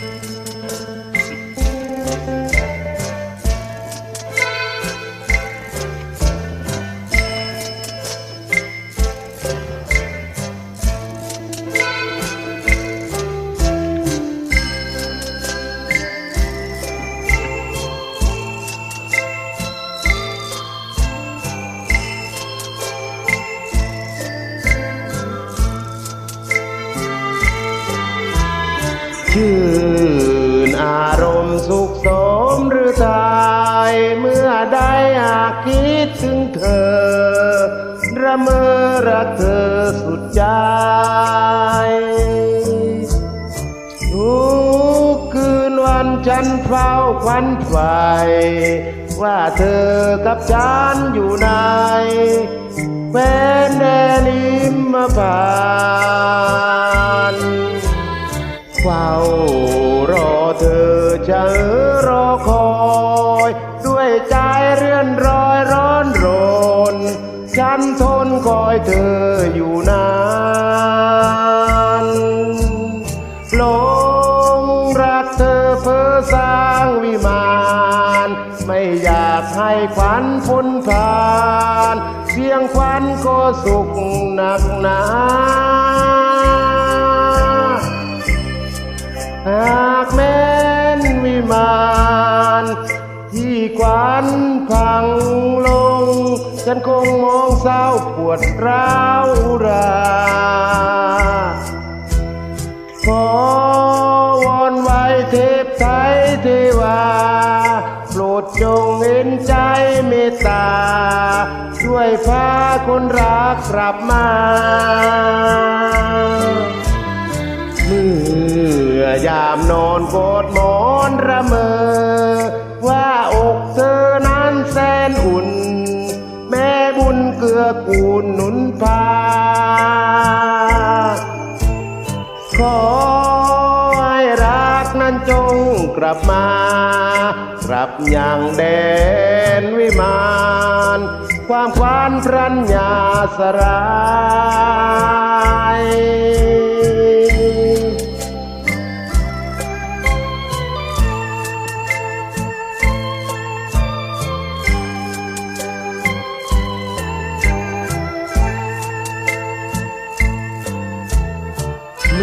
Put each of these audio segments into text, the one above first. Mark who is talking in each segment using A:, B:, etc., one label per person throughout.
A: Thank you. ชื่นอารมณ์สุขสมหรือตายเมื่อได้หากคิดถึงเธอ ระเมอรักเธอสุดใจทุกคืนวันฉันเฝ้าควันไฟว่าเธอกับฉันอยู่ในแฟนแดนอิมพาน รอคอย ด้วยใจเรื่อนรอยร้อนรน ฉันทนคอยเธออยู่นานหลงรักเธอเพ้อสร้างวิมานไม่อยากให้ควันพ้นผ่านเสียงควันก็สุขหนักหนาหากแม้ วันพังลง ฉันคงมองเศร้าปวดร้าวราขอวอนไว้เทพไทยเทวา โปรดจงเห็นใจเมตตา ช่วยพาคนรักกลับมา เมื่อยามนอนกอดหมอนระเมอ กื้อกูลหนุนพา ขอให้รักนั้นจงกลับมา กลับอย่างแดนวิมานความควานพรัญญาสลาย เม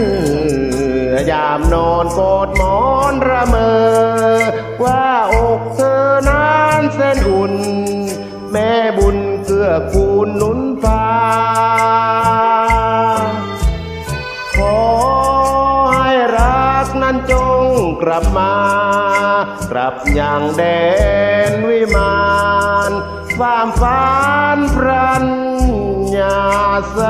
A: ื่อยามนอนกอดหมอนระเมอ ว่าอกเธอนั้นแสนอุ่น แม่บุญเกื้อกูลนุนพา กลับมา กลับอย่างแดนวิมานความฝันพรัญญาสลา